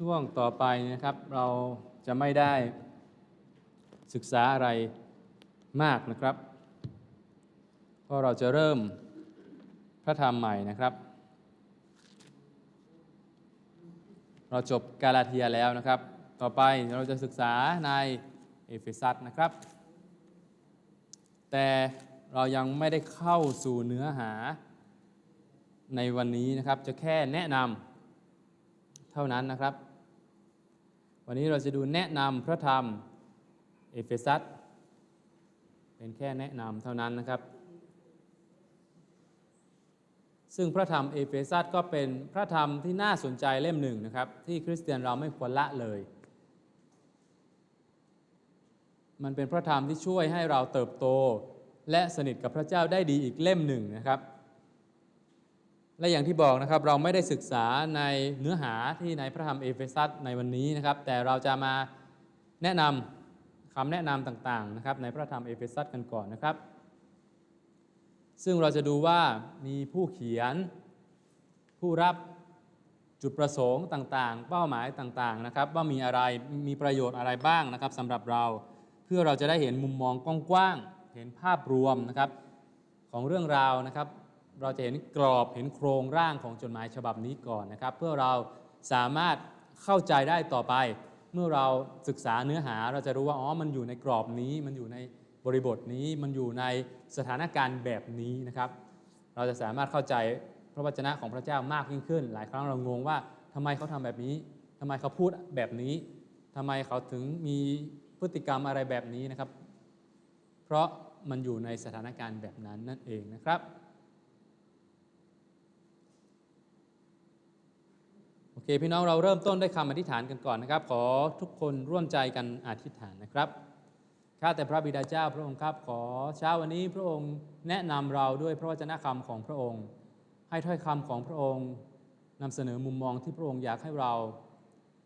ช่วงต่อไปนะครับเราจะไม่ได้ศึกษาอะไรมากนะครับเพราะเราจะเริ่มพระธรรมใหม่นะครับ เราจบกาลาเทียแล้วนะครับ ต่อไปเราจะศึกษาในเอเฟซัสนะครับ แต่เรายังไม่ได้เข้าสู่เนื้อหาในวันนี้นะครับ จะแค่แนะนำ เท่านั้นนะครับ วันนี้เราจะดูแนะนำพระธรรมเอเฟซัสเป็นแค่แนะนำเท่านั้นนะครับ ซึ่งพระธรรมเอเฟซัสก็เป็นพระธรรมที่น่าสนใจเล่มหนึ่งนะครับ ที่คริสเตียนเราไม่ควรละเลย มันเป็นพระธรรมที่ช่วยให้เราเติบโต และสนิทกับพระเจ้าได้ดีอีกเล่มหนึ่งนะครับ และอย่างที่บอกนะครับเราไม่ได้ศึกษาในเนื้อหาที่ในพระธรรมเอเฟซัสในวันนี้นะครับ แต่เราจะมาแนะนำคำแนะนำต่างๆนะครับในพระธรรมเอเฟซัสกันก่อนนะครับ ซึ่งเราจะดูว่ามีผู้เขียน ผู้รับจุดประสงค์ต่างๆ เป้าหมายต่างๆนะครับ ว่ามีอะไรมีประโยชน์อะไรบ้างนะครับสำหรับเราเพื่อเราจะได้เห็นมุมมองกว้างๆเห็นภาพรวมนะครับของเรื่องราวนะครับ เราจะเห็นกรอบเห็นโครงร่างของจดหมายฉบับนี้ก่อนนะครับ เพื่อเราสามารถเข้าใจได้ต่อไป เมื่อเราศึกษาเนื้อหาเราจะรู้ว่าอ๋อมันอยู่ในกรอบนี้ มันอยู่ในบริบทนี้มันอยู่ในสถานการณ์แบบนี้นะครับ เราจะสามารถเข้าใจพระวจนะของพระเจ้ามากยิ่งขึ้น หลายครั้งเรางงว่าทำไมเขาทำแบบนี้ทำไมเขาพูดแบบนี้ทำไมเขาถึงมีพฤติกรรมอะไรแบบนี้นะครับ เพราะมันอยู่ในสถานการณ์แบบนั้นนั่นเองนะครับ โอ เคพี่น้องเราเริ่มต้นด้วยคำอธิษฐานกันก่อนนะครับ ขอทุกคนร่วมใจกันอธิษฐานนะครับข้าแต่พระบิดาเจ้าพระองค์ครับขอเช้าวันนี้พระองค์แนะนำเราด้วยพระวจนะคำของพระองค์ ให้ถ้อยคำของพระองค์นำเสนอมุมมองที่พระองค์อยากให้เรา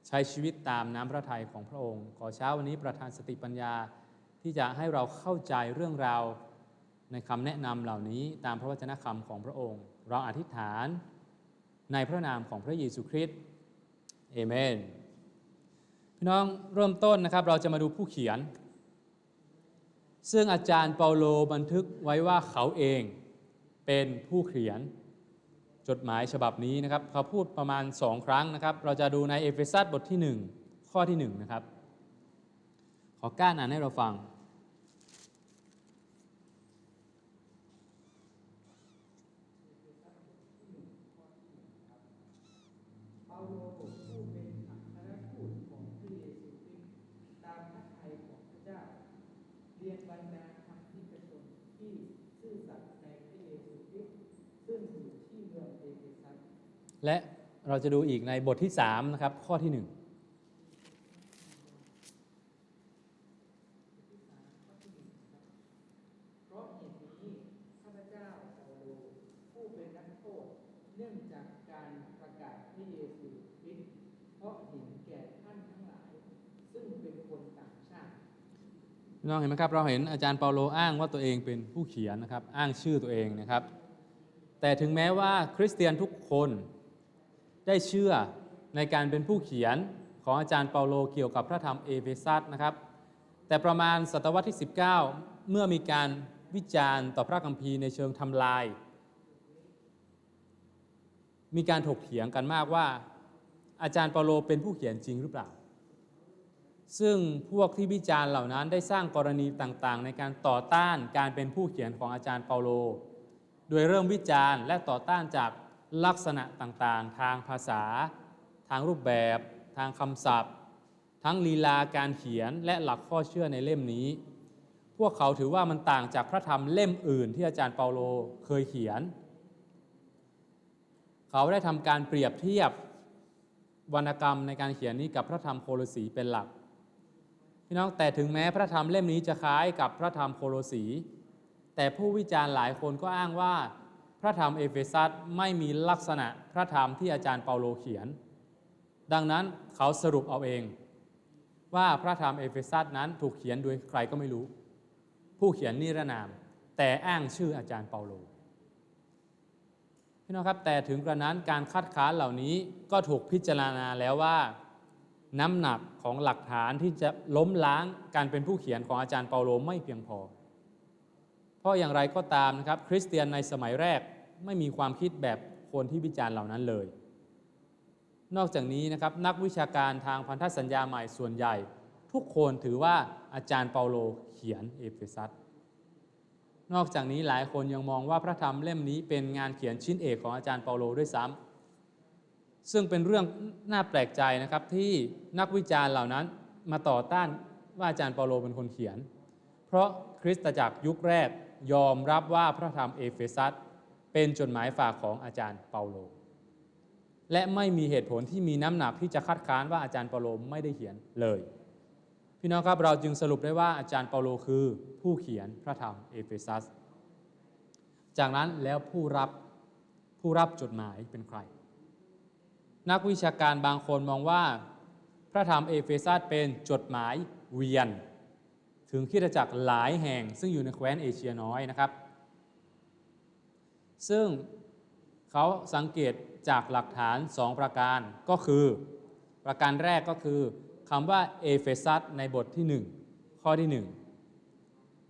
ใช้ชีวิตตามน้ำพระทัยของพระองค์ ขอเช้าวันนี้ประทานสติปัญญาที่จะให้เราเข้าใจเรื่องราวในคำแนะนำเหล่านี้ตามพระวจนะคำของพระองค์ เราอธิษฐานในพระนามของพระเยซูคริสต์ เอเมนพี่น้องเริ่มต้นนะครับเราจะมาดูผู้เขียน ซึ่งอาจารย์เปาโลบันทึกไว้ว่าเขาเองเป็นผู้เขียนจดหมายฉบับนี้นะครับ เขาพูดประมาณสองครั้งนะครับ เราจะดูในเอเฟซัสบทที่ 1 ข้อที่1นะครับขอก้านอ่านให้เราฟัง เปาโลผู้เป็นอัครทูตของพระเยซูคริสต์ตามพระทัยของพระเจ้า เรียนบรรดาธรรมที่ประชนที่ซื่อสัตย์ในพระเยซูคริสต์ซึ่งอยู่ที่เมืองเอเฟซัส และเราจะดูอีกในบทที่3นะครับข้อที่1เพราะเหตุนี้ข้าพเจ้าเปาโลผู้เป็นนักโทษเนื่องจากการประกาศพระเยซูคริสต์เพราะเห็นแก่ท่านทั้งหลายซึ่งเป็นคนต่างชาติพี่น้องเห็นไหมครับเราเห็นอาจารย์เปาโลอ้างว่าตัวเองเป็นผู้เขียนนะครับอ้างชื่อตัวเองนะครับ แต่ถึงแม้ว่าคริสเตียนทุกคน ได้เชื่อในการเป็นผู้เขียนของอาจารย์เปาโลเกี่ยวกับพระธรรมเอเฟซัสนะครับ แต่ประมาณศตวรรษที่ 19 เมื่อมีการวิจารณ์ต่อพระคัมภีร์ในเชิงทำลาย มีการถกเถียงกันมากว่า อาจารย์เปาโลเป็นผู้เขียนจริงหรือเปล่า ซึ่งพวกที่วิจารณ์เหล่านั้นได้สร้างกรณีต่างๆ ในการต่อต้านการเป็นผู้เขียนของอาจารย์เปาโล โดยเริ่มวิจารณ์และต่อต้านจาก ลักษณะต่างๆ ทางภาษา ทางรูปแบบ ทางคำศัพท์ ทั้งลีลาการเขียนและหลักข้อเชื่อในเล่มนี้ พวกเขาถือว่ามันต่างจากพระธรรมเล่มอื่นที่อาจารย์เปาโลเคยเขียน เขาได้ทำการเปรียบเทียบวรรณกรรมในการเขียนนี้กับพระธรรมโคโลสีเป็นหลักพี่น้องแต่ถึงแม้พระธรรมเล่มนี้จะคล้ายกับพระธรรมโคโลสี แต่ผู้วิจารณ์หลายคนก็อ้างว่า พระธรรมเอเฟซัสไม่มีลักษณะพระธรรมที่อาจารย์เปาโลเขียน ดังนั้นเขาสรุปเอาเอง ว่าพระธรรมเอเฟซัสนั้นถูกเขียนโดยใครก็ไม่รู้ ผู้เขียนนิรนาม แต่อ้างชื่ออาจารย์เปาโลพี่น้องครับแต่ถึงกระนั้นการคัดค้านเหล่านี้ก็ถูกพิจารณาแล้วว่า น้ำหนักของหลักฐานที่จะล้มล้างการเป็นผู้เขียนของอาจารย์เปาโลไม่เพียงพอ ราะอย่างไรก็ตามนะครับคริสเตียนในสมัยแรกไม่มีความคิดแบบคนที่วิจารณ์เหล่านั้นเลย นอกจากนี้นะครับนักวิชาการทางพันธสัญญาใหม่ส่วนใหญ่ ทุกคนถือว่าอาจารย์เปาโลเขียนเอเฟซัสนอกจากนี้หลายคนยังมองว่าพระธรรมเล่มนี้เป็นงานเขียนชิ้นเอกของอาจารย์เปาโลด้วยซ้ำซึ่งเป็นเรื่องน่าแปลกใจนะครับที่นักวิจารณ์เหล่านั้นมาต่อต้านว่าอาจารย์เปาโลเป็นคนเขียน เพราะคริสตจักรยุคแรก ยอมรับว่าพระธรรมเอเฟซัสเป็นจดหมายฝากของอาจารย์เปาโล และไม่มีเหตุผลที่มีน้ำหนักที่จะคัดค้านว่าอาจารย์เปาโลไม่ได้เขียนเลย พี่น้องครับเราจึงสรุปได้ว่าอาจารย์เปาโลคือผู้เขียนพระธรรมเอเฟซัส จากนั้นแล้วผู้รับผู้รับจดหมายเป็นใคร นักวิชาการบางคนมองว่า พระธรรมเอเฟซัสเป็นจดหมายเวียน ถึงคริสตจักรหลายแห่ง ซึ่งอยู่ในแคว้นเอเชียน้อยนะครับ ซึ่งเขาสังเกตจากหลักฐานสองประการก็คือ ประการแรกก็คือคำว่าเอเฟซัสในบทที่หนึ่งข้อที่หนึ่ง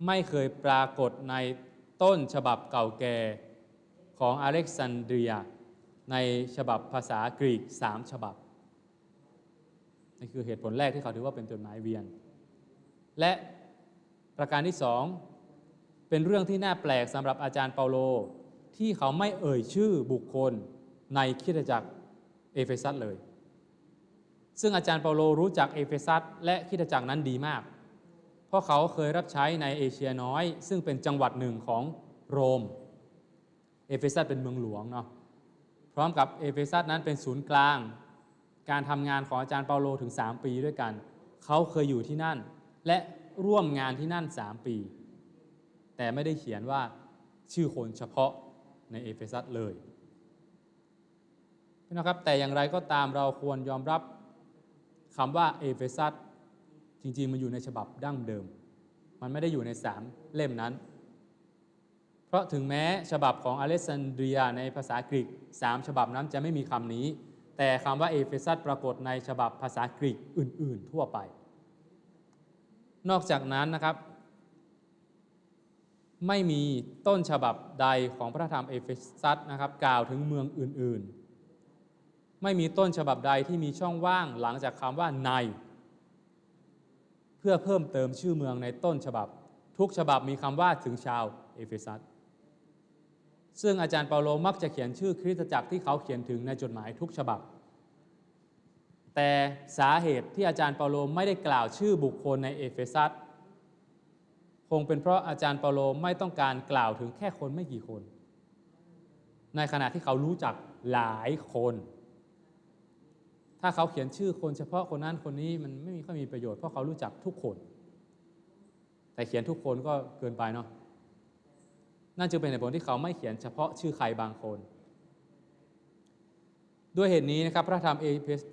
ไม่เคยปรากฏในต้นฉบับเก่าแก่ของอเล็กซานเดรีย ในฉบับภาษากรีกสามฉบับนี่คือเหตุผลแรกที่เขาถือว่าเป็นจดหมายเวียน และ ประการที่สองเป็นเรื่องที่น่าแปลกสำหรับอาจารย์เปาโล ที่เขาไม่เอ่ยชื่อบุคคลในคริสตจักรเอเฟซัสเลย ซึ่งอาจารย์เปาโลรู้จักเอเฟซัสและคริสตจักรนั้นดีมาก เพราะเขาเคยรับใช้ในเอเชียน้อย ซึ่งเป็นจังหวัดหนึ่งของโรม เอเฟซัสเป็นเมืองหลวงเนาะพร้อมกับเอเฟซัสนั้นเป็นศูนย์กลาง การทำงานของอาจารย์เปาโลถึง 3 ปีด้วยกัน เขาเคยอยู่ที่นั่น และ ร่วมงานที่นั่น 3 ปี แต่ไม่ได้เขียนว่าชื่อคนเฉพาะในเอเฟซัสเลยนะครับแต่อย่างไรก็ตามเราควรยอมรับคำว่าเอเฟซัสจริง ๆ มันอยู่ในฉบับดั้งเดิม มันไม่ได้อยู่ในสามเล่มนั้น เพราะถึงแม้ฉบับของอเล็กซานเดรียในภาษากรีกสามฉบับนั้นจะไม่มีคำนี้ แต่คำว่าเอเฟซัสปรากฏในฉบับภาษากรีกอื่น ๆ ทั่วไป นอกจากนั้นนะครับ ไม่มีต้นฉบับใดของพระธรรมเอเฟซัสนะครับกล่าวถึงเมืองอื่นๆ ไม่มีต้นฉบับใดที่มีช่องว่างหลังจากคำว่าใน เพื่อเพิ่มเติมชื่อเมืองในต้นฉบับ ทุกฉบับมีคำว่าถึงชาวเอเฟซัสซึ่งอาจารย์เปาโลมักจะเขียนชื่อคริสตจักรที่เขาเขียนถึงในจดหมายทุกฉบับ แต่สาเหตุที่อาจารย์เปาโลไม่ได้กล่าวชื่อบุคคลในเอเฟซัสคงเป็นเพราะอาจารย์เปาโลไม่ต้องการกล่าวถึงแค่คนไม่กี่คน ในขณะที่เขารู้จักหลายคน ถ้าเขาเขียนชื่อคนเฉพาะคนนั้นคนนี้มันไม่มีค่อยมีประโยชน์เพราะเขารู้จักทุกคน แต่เขียนทุกคนก็เกินไปเนาะนั่นจึงเป็นเหตุผลที่เขาไม่เขียนเฉพาะชื่อใครบางคน ด้วยเหตุนี้นะครับพระธรรมเอ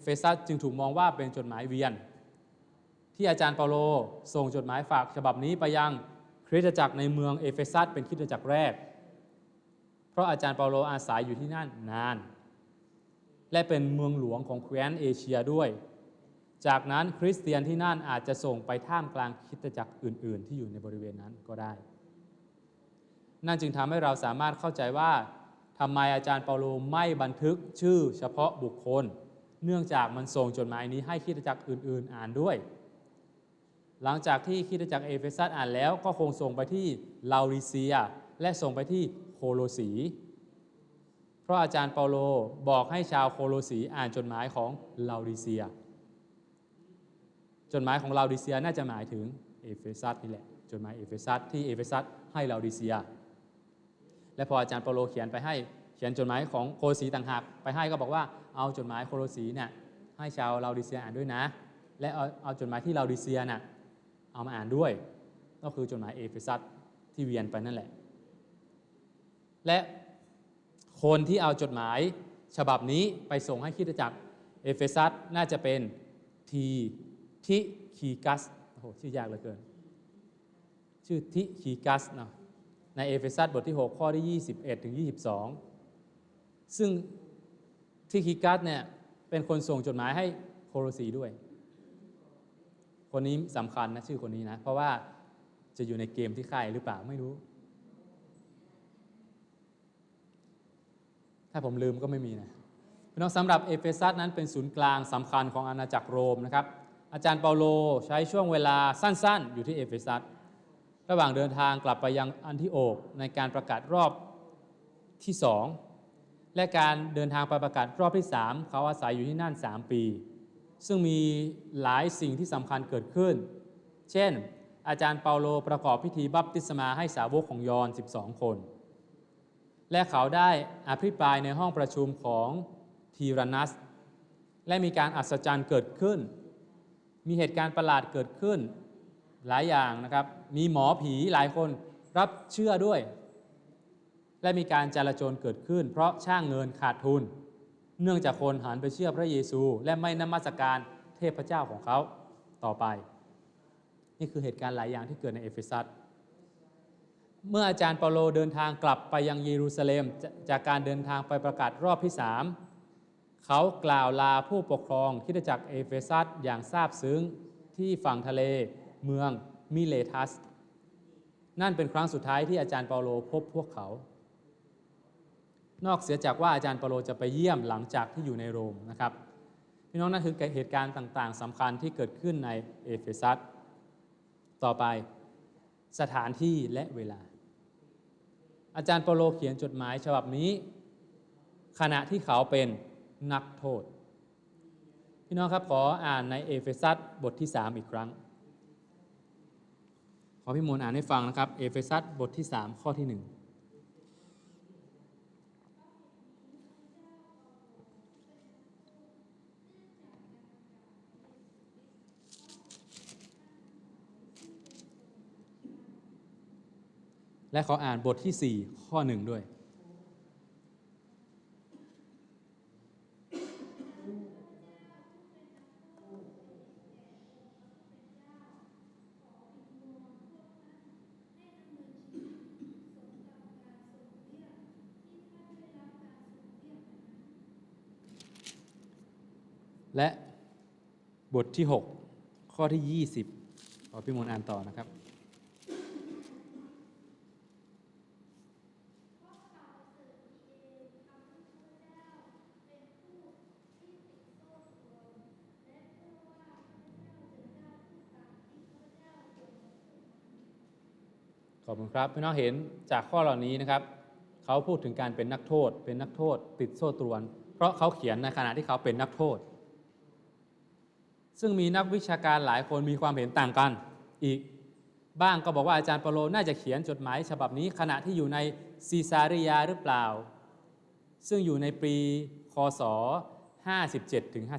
เฟซัสจึงถูกมองว่าเป็นจดหมายเวียน ที่อาจารย์เปาโลส่งจดหมายฝากฉบับนี้ไปยังคริสตจักรในเมืองเอเฟซัสเป็นคริสตจักรแรก เพราะอาจารย์เปาโลอาศัยอยู่ที่นั่นนาน และเป็นเมืองหลวงของแคว้นเอเชียด้วย จากนั้นคริสเตียนที่นั่นอาจจะส่งไปท่ามกลางคริสตจักรอื่น ๆ ที่อยู่ในบริเวณนั้นก็ได้ นั่นจึงทำให้เราสามารถเข้าใจว่า ทำไมอาจารย์เปาโลไม่บันทึกชื่อเฉพาะบุคคล เนื่องจากมันส่งจดหมายนี้ให้คริสตจักรอื่น ๆ อ่านด้วย หลังจากที่คริสตจักรเอเฟซัสอ่านแล้วก็คงส่งไปที่ลาดิเซีย และส่งไปที่โคโลสี เพราะอาจารย์เปาโลบอกให้ชาวโคโลสีอ่านจดหมายของลาดิเซีย จดหมายของลาดิเซียน่าจะหมายถึงเอเฟซัสนี่แหละ จดหมายเอเฟซัสที่เอเฟซัสให้ลาดิเซีย และพออาจารย์เปโลเขียนไปให้เขียนจดหมายของโคลสีต่างหากไปให้ก็บอกว่าเอาจดหมายโคโลสีเนี่ยให้ชาวลาดิเซียอ่านด้วยนะ และเอาเอาจดหมายที่ลาดิเซียน่ะเอามาอ่านด้วย ก็คือจดหมายเอเฟซัสที่เวียนไปนั่นแหละ และคนที่เอาจดหมายฉบับนี้ไปส่งให้คริสตจักรเอเฟซัสน่าจะเป็นทีทิคีกัสโอ้โหชื่อยากเหลือเกิน ชื่อทิคีกัสเนาะ ในเอเฟซัสบทที่ 6 ข้อที่ 21 ถึง 22 ซึ่งทิคีกัสเนี่ยเป็นคนส่งจดหมายให้โคโลสีด้วย คนนี้สำคัญนะชื่อคนนี้นะ เพราะว่าจะอยู่ในเกมที่ค่ายหรือเปล่าไม่รู้ ถ้าผมลืมก็ไม่มีนะพี่น้องสำหรับเอเฟซัสนั้นเป็นศูนย์กลางสำคัญของอาณาจักรโรมนะครับ อาจารย์เปาโลใช้ช่วงเวลาสั้นๆ อยู่ที่เอเฟซัส ระหว่างเดินทางกลับไปยังอันทิโอกในการประกาศรอบที่สองและการเดินทางไปประกาศรอบที่3เขาอาศัยอยู่ที่นั่น3ปี ซึ่งมีหลายสิ่งที่สำคัญเกิดขึ้น เช่น อาจารย์เปาโลประกอบพิธีบัพติศมาให้สาวกของยอน 12 คน และเขาได้อภิปรายในห้องประชุมของทีรานัส และมีการอัศจรรย์เกิดขึ้น มีเหตุการณ์ประหลาดเกิดขึ้น หลายอย่างนะครับ มีหมอผีหลายคนรับเชื่อด้วย และมีการจารโจรเกิดขึ้น เพราะช่างเงินขาดทุน เนื่องจากคนหันไปเชื่อพระเยซู และไม่นมัสการเทพเจ้าของเขาต่อไป นี่คือเหตุการณ์หลายอย่างที่เกิดในเอเฟซัสเมื่ออาจารย์เปาโลเดินทางกลับไปยังเยรูซาเล็มจากการเดินทางไปประกาศรอบที่สามเขากล่าวลาผู้ปกครองคิดจักรเอเฟซัสอย่างซาบซึ้งที่ฝั่งทะเล เมืองมิเลทัส นั่นเป็นครั้งสุดท้ายที่อาจารย์เปาโลพบพวกเขา นอกเสียจากว่าอาจารย์เปาโลจะไปเยี่ยมหลังจากที่อยู่ในโรมนะครับพี่น้องนั่นคือเหตุการณ์ต่างๆสำคัญที่เกิดขึ้นในเอเฟซัสต่อไปสถานที่และเวลา อาจารย์เปาโลเขียนจดหมายฉบับนี้ ขณะที่เขาเป็นนักโทษ พี่น้องครับขออ่านในเอเฟซัสบทที่ 3 อีกครั้ง อพี่มนอ่านให้ฟังนะครับ เอเฟซัสบทที่ 3 ข้อที่ 1และขออ่านบทที่ 4 ข้อ1ด้วย บทที่ 6 ข้อที่ 20ขอพี่มนต์อ่านต่อนะครับขอบคุณครับพี่น้องเห็นจากข้อเหล่านี้นะครับ เขาพูดถึงการเป็นนักโทษ เป็นนักโทษ ติดโซ่ตรวน เพราะเขาเขียนในขณะที่เขาเป็นนักโทษ ซึ่งมีนักวิชาการหลายคนมีความเห็นต่างกันอีก บ้างก็บอกว่าอาจารย์เปโลน่าจะเขียนจดหมายฉบับนี้ขณะที่อยู่ในซีซาริยาหรือเปล่า ซึ่งอยู่ในปีคศ 57ถึง59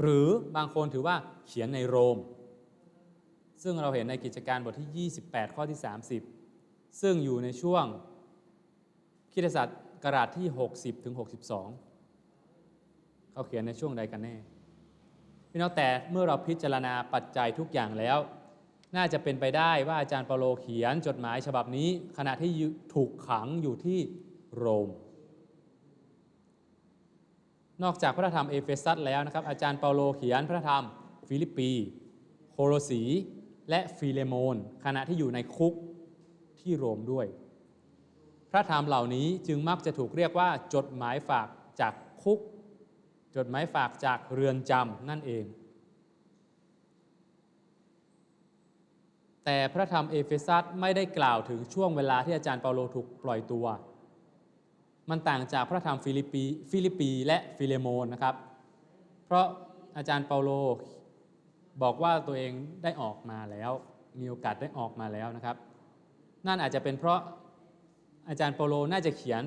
หรือบางคนถือว่าเขียนในโรม ซึ่งเราเห็นในกิจการบทที่ 28 ข้อที่ 30 ซึ่งอยู่ในช่วงคริสตศักราชที่ 60ถึง62 เขาเขียนในช่วงใดกันแน่พี่น้องแต่เมื่อเราพิจารณาปัจจัยทุกอย่างแล้ว น่าจะเป็นไปได้ว่าอาจารย์เปาโลเขียนจดหมายฉบับนี้ ขณะที่ถูกขังอยู่ที่โรม นอกจากพระธรรมเอเฟซัสแล้วนะครับ อาจารย์เปาโลเขียนพระธรรมฟิลิปปี โคโลสี และฟิเลโมน ขณะที่อยู่ในคุกที่โรมด้วย พระธรรมเหล่านี้จึงมักจะถูกเรียกว่าจดหมายฝากจากคุก จดหมายฝากจากเรือนจำนั่นเอง แต่พระธรรมเอเฟซัสไม่ได้กล่าวถึงช่วงเวลาที่อาจารย์เปาโลถูกปล่อยตัว มันต่างจากพระธรรมฟิลิปปีฟิลิปปีและฟิเลโมนนะครับ เพราะอาจารย์เปาโลบอกว่าตัวเองได้ออกมาแล้ว มีโอกาสได้ออกมาแล้วนะครับ นั่นอาจจะเป็นเพราะอาจารย์เปาโลน่าจะเขียน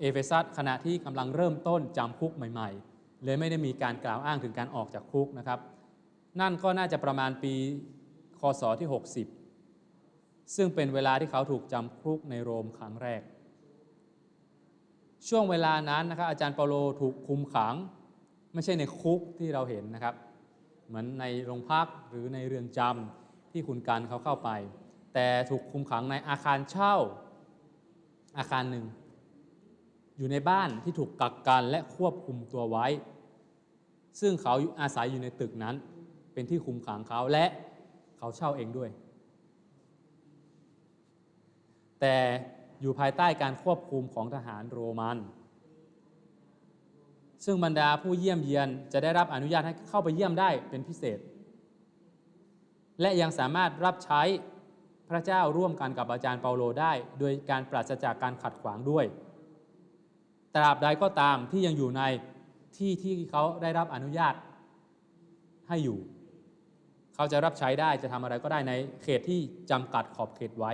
เอเฟซัสขณะที่กำลังเริ่มต้นจำคุกใหม่ ๆ เลยไม่ได้มีการกล่าวอ้างถึงการออกจากคุกนะครับ นั่นก็น่าจะประมาณปีคศที่ 60 ซึ่งเป็นเวลาที่เขาถูกจำคุกในโรมครั้งแรก ช่วงเวลานั้นนะครับอาจารย์เปาโลถูกคุมขัง ไม่ใช่ในคุกที่เราเห็นนะครับ เหมือนในโรงพักหรือในเรือนจำที่คุณการเขาเข้าไป แต่ถูกคุมขังในอาคารเช่าอาคารหนึ่ง อยู่ในบ้านที่ถูกกักกันและควบคุมตัวไว้ ซึ่งเขาอาศัยอยู่ในตึกนั้นเเป็นที่คุมขังเขาและเขาเช่าเองด้วย แต่อยู่ภายใต้การควบคุมของทหารโรมัน ซึ่งบรรดาผู้เยี่ยมเยียนจะได้รับอนุญาตให้เข้าไปเยี่ยมได้เป็นพิเศษ และยังสามารถรับใช้พระเจ้าร่วมกันกับอาจารย์เปาโลได้ โดยการปราศจากการขัดขวางด้วย ตราบใดก็ตามที่ยังอยู่ในที่ที่เขาได้รับอนุญาตให้อยู่ เขาจะรับใช้ได้จะทำอะไรก็ได้ในเขตที่จำกัดขอบเขตไว้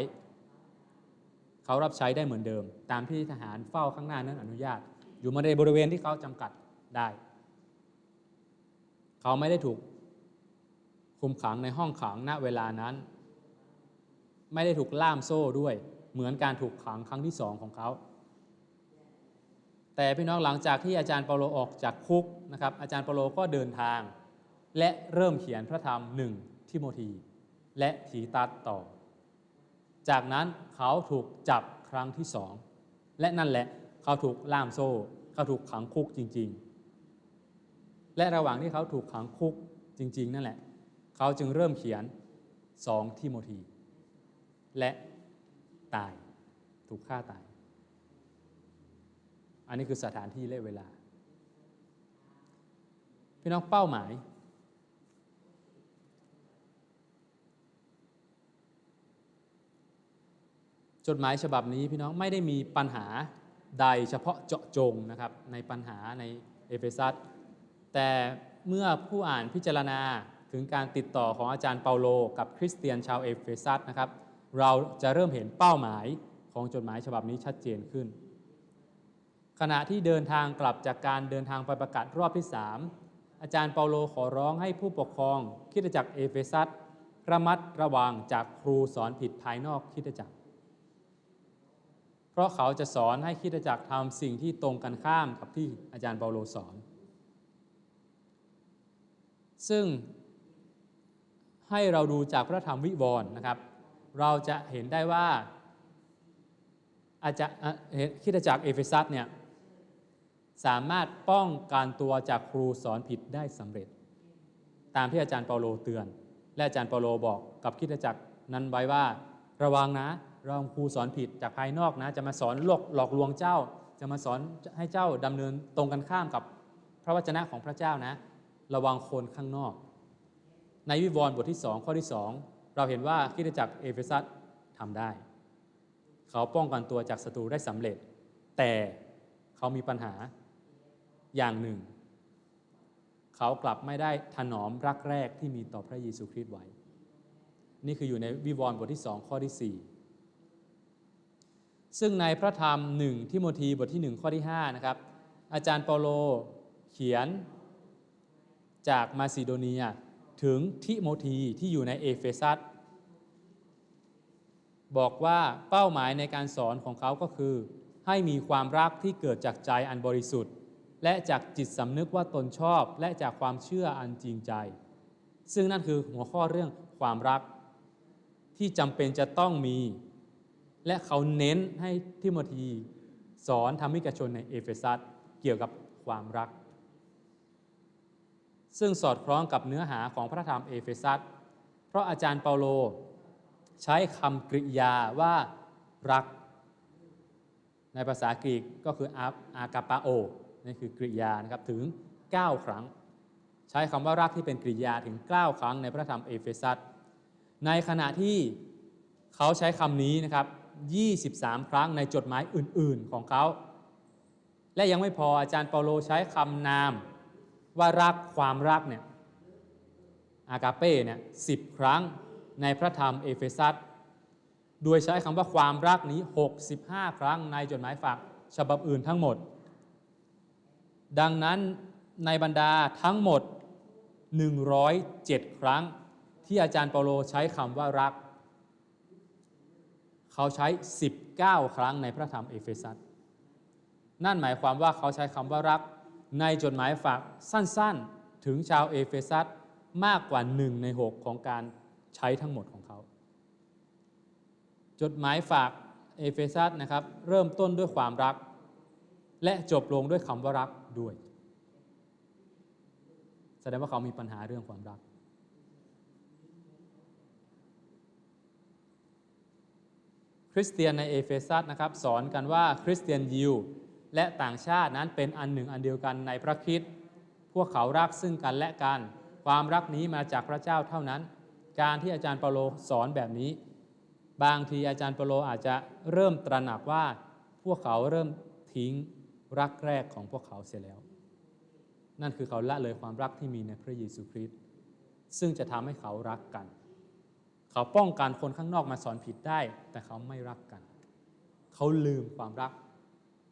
เขารับใช้ได้เหมือนเดิม ตามที่ทหารเฝ้าข้างหน้านั้นอนุญาต อยู่มาในบริเวณที่เขาจำกัดได้ เขาไม่ได้ถูกคุมขังในห้องขังณเวลานั้น ไม่ได้ถูกล่ามโซ่ด้วย เหมือนการถูกขังครั้งที่สองของเขา แต่พี่น้องหลังจากที่อาจารย์เปาโลออกจากคุกนะครับอาจารย์เปาโลก็เดินทาง และเริ่มเขียนพระธรรมหนึ่งทิโมธีและถีตัดต่อ จากนั้นเขาถูกจับครั้งที่สองและนั่นแหละเขาถูกล่ามโซ่ เขาถูกขังคุกจริง ๆ และระหว่างที่เขาถูกขังคุกจริง ๆ นั่นแหละ เขาจึงเริ่มเขียนสองทิโมธีและตายถูกฆ่าตาย นนี้คือสถานที่และเวลา พี่น้องเป้าหมาย จดหมายฉบับนี้พี่น้องไม่ได้มีปัญหาใดเฉพาะเจาะจงนะครับในปัญหาในเอเฟซัสแต่เมื่อผู้อ่านพิจารณาถึงการติดต่อของอาจารย์เปาโล กับคริสเตียนชาวเอเฟซัสนะครับ เราจะเริ่มเห็นเป้าหมายของจดหมายฉบับนี้ชัดเจนขึ้น ขณะที่เดินทางกลับจากการเดินทางไปประกาศรอบที่ 3 อาจารย์เปาโลขอร้องให้ผู้ปกครองคิดจักรเอเฟซัสระมัดระวังจากครูสอนผิดภายนอกคิดจักร เพราะเขาจะสอนให้คิดจักรทำสิ่งที่ตรงกันข้ามกับที่อาจารย์เปาโลสอน ซึ่งให้เราดูจากพระธรรมวิวรณ์นะครับ เราจะเห็นได้ว่าอาจารย์คิดจักรเอเฟซัสเนี่ย สามารถป้องกันตัวจากครูสอนผิดได้สำเร็จ ตามที่อาจารย์เปาโลเตือน และอาจารย์เปาโลบอกกับคิดจักรนั้นไว้ว่า ระวังนะเราครูสอนผิดจากภายนอกนะ จะมาสอนหลอกหลอกลวงเจ้า จะมาสอนให้เจ้าดำเนินตรงกันข้ามกับพระวจนะของพระเจ้านะ ระวังคนข้างนอก ในวิวรณ์บทที่ 2 ข้อที่ 2 เราเห็นว่าคริสตจักรเอเฟซัสทำได้ เขาป้องกันตัวจากศัตรูได้สำเร็จ แต่เขามีปัญหา อย่างหนึ่ง เขากลับไม่ได้ถนอมรักแรกที่มีต่อพระเยซูคริสต์ไว้ นี่คืออยู่ในวิวรณ์บทที่2ข้อที่ 4 ซึ่งในพระธรรม1ทิโมธีบทที่ 1 ข้อที่ 5 นะครับ อาจารย์เปาโลเขียนจากมาซิโดเนียถึงทิโมธีที่อยู่ในเอเฟซัสบอกว่าเป้าหมายในการสอนของเขาก็คือ ให้มีความรักที่เกิดจากใจอันบริสุทธิ์ และจากจิตสำนึกว่าตนชอบ และจากความเชื่ออันจริงใจ ซึ่งนั่นคือหัวข้อเรื่องความรัก ที่จำเป็นจะต้องมี และเขาเน้นให้ทิโมธีสอนธรรมิกชนในเอเฟซัสเกี่ยวกับความรัก ซึ่งสอดคล้องกับเนื้อหาของพระธรรมเอเฟซัสเพราะอาจารย์เปาโล ใช้คำกริยาว่ารัก ในภาษากรีกก็คืออากาปาโอ นี่คือกริยานะครับถึง 9 ครั้ง ใช้คำว่ารักที่เป็นกริยาถึง 9 ครั้งในพระธรรมเอเฟซัสในขณะที่เขาใช้คำนี้นะครับ 23 ครั้งในจดหมายอื่น ๆ ของเขา และยังไม่พออาจารย์เปาโลใช้คำนามว่ารักความรักเนี่ยอากาเป้เนี่ยสิครั้งในพระธรรมเอเฟซัส โดยใช้คำว่าความรักนี้ 65 ครั้งในจดหมายฝากฉบับอื่นทั้งหมด ดังนั้นในบรรดาทั้งหมด 107 ครั้ง ที่อาจารย์เปาโลใช้คำว่ารัก เขาใช้ 19 ครั้งในพระธรรมเอเฟซัสนั่นหมายความว่าเขาใช้คำว่ารัก ในจดหมายฝากสั้นๆ ถึงชาวเอเฟซัสมากกว่าหนึ่งในหกของการใช้ทั้งหมดของเขา จดหมายฝากเอเฟซัสนะครับ เริ่มต้นด้วยความรัก และจบลงด้วยคำว่ารัก ด้วย แสดงว่าเขามีปัญหาเรื่องความรัก คริสเตียนในเอเฟซัสนะครับสอนกันว่าคริสเตียนยิวและต่างชาตินั้นเป็นอันหนึ่งอันเดียวกันในพระคิดพวกเขารักซึ่งกันและกัน ความรักนี้มาจากพระเจ้าเท่านั้น การที่อาจารย์เปาโลสอนแบบนี้ บางทีอาจารย์เปาโลอาจจะเริ่มตระหนักว่าพวกเขาเริ่มทิ้ง รักแรกของพวกเขาเสียแล้ว นั่นคือเขาละเลยความรักที่มีในพระเยซูคริสต์ซึ่งจะทำให้เขารักกัน เขาป้องกันคนข้างนอกมาสอนผิดได้ แต่เขาไม่รักกัน เขาลืมความรัก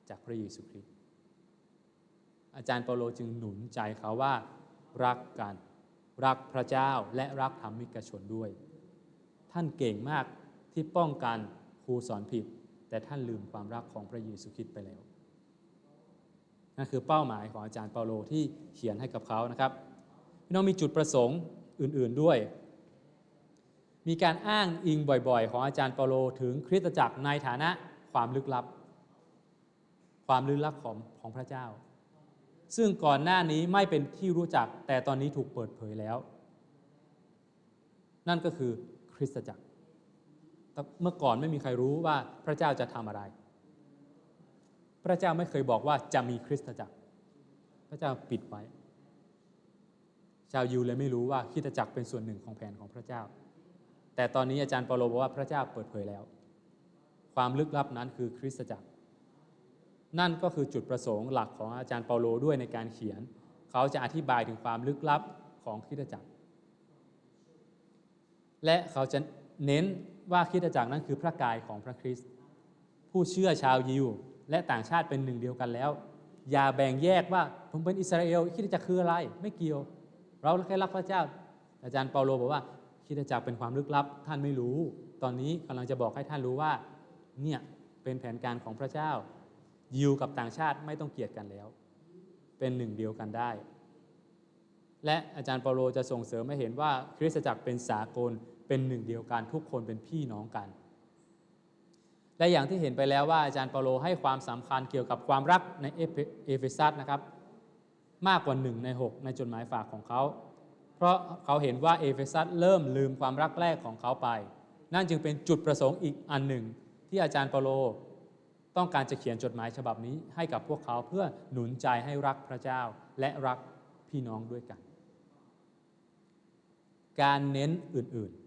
จากพระเยซูคริสต์อาจารย์เปาโลจึงหนุนใจเขาว่ารักกัน รักพระเจ้าและรักธรรมิกชนด้วย ท่านเก่งมากที่ป้องกันครูสอนผิด แต่ท่านลืมความรักของพระเยซูคริสต์ไปแล้ว นั่นคือเป้าหมายของอาจารย์เปาโลที่เขียนให้กับเขานะครับพี่น้องมีจุดประสงค์อื่นๆด้วย มีการอ้างอิงบ่อยๆ ของอาจารย์เปาโลถึงคริสตจักรในฐานะความลึกลับ ความลึกลับของของพระเจ้า ซึ่งก่อนหน้านี้ไม่เป็นที่รู้จักแต่ตอนนี้ถูกเปิดเผยแล้ว นั่นก็คือคริสตจักร เมื่อก่อนไม่มีใครรู้ว่าพระเจ้าจะทำอะไร พระเจ้าไม่เคยบอกว่าจะมีคริสตจักร พระเจ้าปิดไว้ ชาวยิวเลยไม่รู้ว่าคริสตจักรเป็นส่วนหนึ่งของแผนของพระเจ้า แต่ตอนนี้อาจารย์เปาโลบอกว่าพระเจ้าเปิดเผยแล้ว ความลึกลับนั้นคือคริสตจักร นั่นก็คือจุดประสงค์หลักของอาจารย์เปาโลด้วยในการเขียน เขาจะอธิบายถึงความลึกลับของคริสตจักร และเขาจะเน้นว่าคริสตจักรนั้นคือพระกายของพระคริสต์ผู้เชื่อชาวยิว และต่างชาติเป็นหนึ่งเดียวกันแล้ว อย่าแบ่งแยกว่าผมเป็นอิสราเอลคริสตจักรคืออะไร ไม่เกี่ยว เราแค่รักพระเจ้า อาจารย์เปาโลบอกว่าคริสตจักรเป็นความลึกลับ ท่านไม่รู้ ตอนนี้กำลังจะบอกให้ท่านรู้ว่าเนี่ยเป็นแผนการของพระเจ้า ยิวกับต่างชาติไม่ต้องเกลียดกันแล้ว เป็นหนึ่งเดียวกันได้ และอาจารย์เปาโลจะส่งเสริมให้เห็นว่าคริสตจักรเป็นสากลเป็นหนึ่งเดียวกันทุกคนเป็นพี่น้องกัน และอย่างที่เห็นไปแล้วว่าอาจารย์เปาโลให้ความสำคัญเกี่ยวกับความรักในเอเฟซัสนะครับ มากกว่าหนึ่งใน 6 ในจดหมายฝากของเขา เพราะเขาเห็นว่าเอเฟซัสเริ่มลืมความรักแรกของเขาไป นั่นจึงเป็นจุดประสงค์อีกอันหนึ่ง ที่อาจารย์เปาโลต้องการจะเขียนจดหมายฉบับนี้ให้กับพวกเขาเพื่อหนุนใจให้รักพระเจ้าและรักพี่น้องด้วยกัน การเน้นอื่นๆ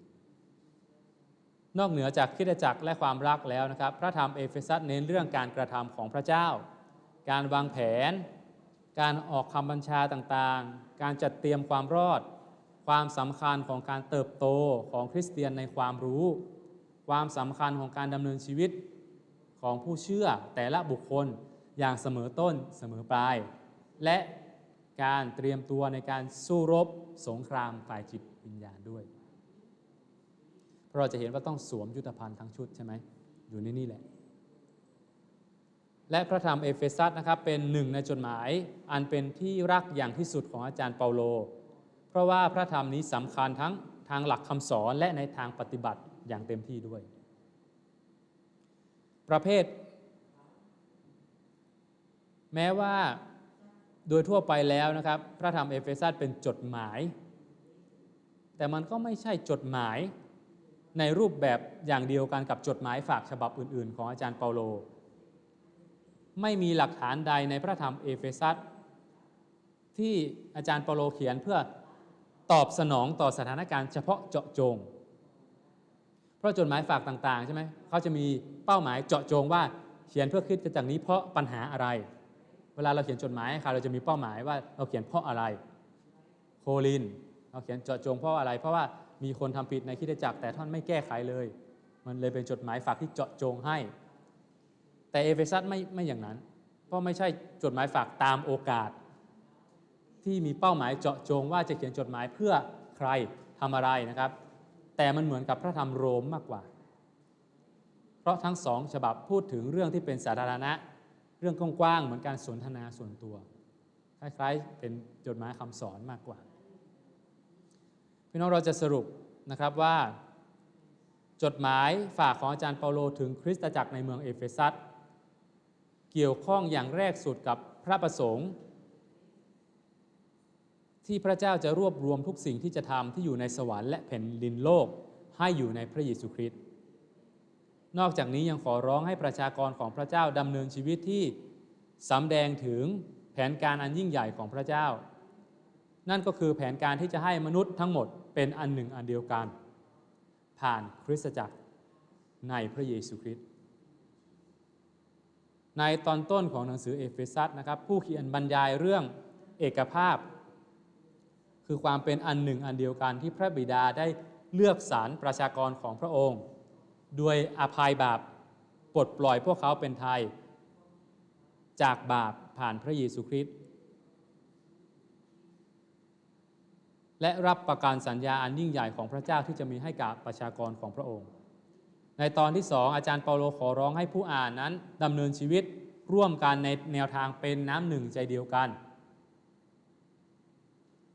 นอกเหนือจากคริสตจักรและความรักแล้วนะครับ พระธรรมเอเฟซัสเน้นเรื่องการกระทำของพระเจ้า การวางแผน การออกคำบัญชาต่างๆ การจัดเตรียมความรอด ความสำคัญของการเติบโตของคริสเตียนในความรู้ ความสำคัญของการดำเนินชีวิตของผู้เชื่อแต่ละบุคคลอย่างเสมอต้นเสมอปลาย และการเตรียมตัวในการสู้รบสงครามฝ่ายจิตวิญญาณด้วย เราะเราจะเห็นว่าต้องสวมยุทธภัณฑ์ทั้งชุดใช่ไหมอยู่ในนี่แหละ และพระธรรมเอเฟซัสนะครับเป็นหนึ่งในจดหมายอันเป็นที่รักอย่างที่สุดของอาจารย์เปาโล เพราะว่าพระธรรมนี้สำคัญทั้งทางหลักคำสอนและในทางปฏิบัติอย่างเต็มที่ด้วย ประเภท แม้ว่าโดยทั่วไปแล้วนะครับ พระธรรมเอเฟซัสเป็นจดหมาย แต่มันก็ไม่ใช่จดหมาย ในรูปแบบอย่างเดียวกันกับจดหมายฝากฉบับอื่น ๆ ของอาจารย์เปาโล ไม่มีหลักฐานใดในพระธรรมเอเฟซัสที่อาจารย์เปาโลเขียนเพื่อตอบสนองต่อสถานการณ์เฉพาะเจาะจง เพราะจดหมายฝากต่าง ๆ ใช่ไหมเขาจะมีเป้าหมายเจาะจงว่าเขียนเพื่อคิดจากนี้เพราะปัญหาอะไร เวลาเราเขียนจดหมายให้ใครเราจะมีเป้าหมายว่าเราเขียนเพราะอะไร โคลิน เราเขียนเจาะจงเพราะอะไร เพราะว่า มีคนทำผิดในคิดจักรแต่ท่านไม่แก้ไขเลย มันเลยเป็นจดหมายฝากที่เจาะจงให้ แต่เอเฟซัสไม่ไม่อย่างนั้น เพราะไม่ใช่จดหมายฝากตามโอกาส ที่มีเป้าหมายเจาะจงว่าจะเขียนจดหมายเพื่อใครทำอะไรนะครับ แต่มันเหมือนกับพระธรรมโรมมากกว่า เพราะทั้งสองฉบับพูดถึงเรื่องที่เป็นสาธารณะ เรื่องกว้างๆเหมือนการสนทนาส่วนตัวคล้ายๆเป็นจดหมายคำสอนมากกว่า พี่น้องเราจะสรุปนะครับว่า จดหมายฝากของอาจารย์เปาโลถึงคริสตจักรในเมืองเอเฟซัสเกี่ยวข้องอย่างแรกสุดกับพระประสงค์ ที่พระเจ้าจะรวบรวมทุกสิ่งที่จะทำที่อยู่ในสวรรค์และแผ่นดินโลกให้อยู่ในพระเยซูคริสต์นอกจากนี้ยังขอร้องให้ประชากรของพระเจ้าดำเนินชีวิตที่สำแดงถึงแผนการอันยิ่งใหญ่ของพระเจ้า นั่นก็คือแผนการที่จะให้มนุษย์ทั้งหมดเป็นอันหนึ่งอันเดียวกัน ผ่านคริสตจักรในพระเยซูคริสต์ในตอนต้นของหนังสือเอเฟซัสนะครับผู้เขียนบรรยายเรื่องเอกภาพ คือความเป็นอันหนึ่งอันเดียวกันที่พระบิดาได้เลือกสรรประชากรของพระองค์โดยอภัยบาปปลดปล่อยพวกเขาเป็นไทย จากบาปผ่านพระเยซูคริสต์ และรับประกันสัญญาอันยิ่งใหญ่ของพระเจ้าที่จะมีให้กับประชากรของพระองค์ ในตอนที่สองอาจารย์เปาโลขอร้องให้ผู้อ่านนั้นดำเนินชีวิตร่วมกันในแนวทางเป็นน้ำหนึ่งใจเดียวกัน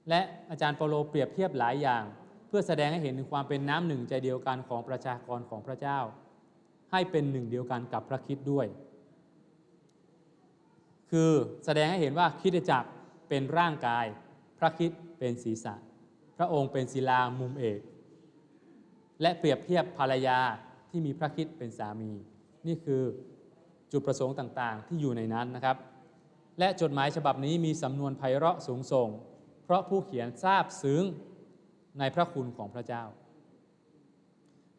และอาจารย์เปาโลเปรียบเทียบหลายอย่าง เพื่อแสดงให้เห็นถึงความเป็นน้ำหนึ่งใจเดียวกันของประชากรของพระเจ้า ให้เป็นหนึ่งเดียวกันกับพระคิดด้วย คือแสดงให้เห็นว่าคิดจักรเป็นร่างกาย พระคิดเป็นศีรษะ ระองค์เป็นศิลามุมเอก และเปรียบเทียบภรรยาที่มีพระคิดเป็นสามี นี่คือจุดประสงค์ต่างๆ ที่อยู่ในนั้นนะครับ และจดหมายฉบับนี้มีสำนวนไพเราะสูงส่ง เพราะผู้เขียนทราบซึ้งในพระคุณของพระเจ้า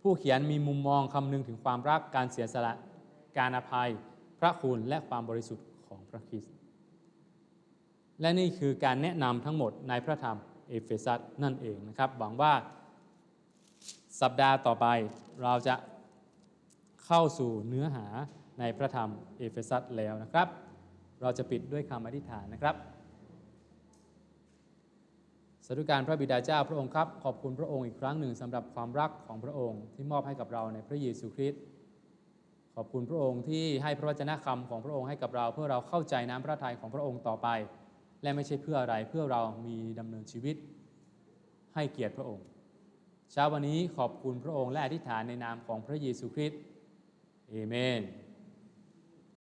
ผู้เขียนมีมุมมองคำนึงถึงความรักการเสียสละการอภัยพระคุณและความบริสุทธิ์ของพระคริสต์และนี่คือการแนะนำทั้งหมดในพระธรรม เอเฟซัสนั่นเองนะครับ หวังว่าสัปดาห์ต่อไปเราจะเข้าสู่เนื้อหาในพระธรรมเอเฟซัสแล้วนะครับ เราจะปิดด้วยคำอธิษฐานนะครับสาธุการพระบิดาเจ้าพระองค์ครับ ขอบคุณพระองค์อีกครั้งหนึ่งสำหรับความรักของพระองค์ที่มอบให้กับเราในพระเยซูคริสต์ขอบคุณพระองค์ที่ให้พระวจนะคำของพระองค์ให้กับเรา เพื่อเราเข้าใจน้ำพระทัยของพระองค์ต่อไป และไม่ใช่เพื่ออะไรเพื่อเรามีดำเนินชีวิตให้เกียรติพระองค์ เช้าวันนี้ขอบคุณพระองค์และอธิษฐานในนามของพระเยซูคริสต์เอเมน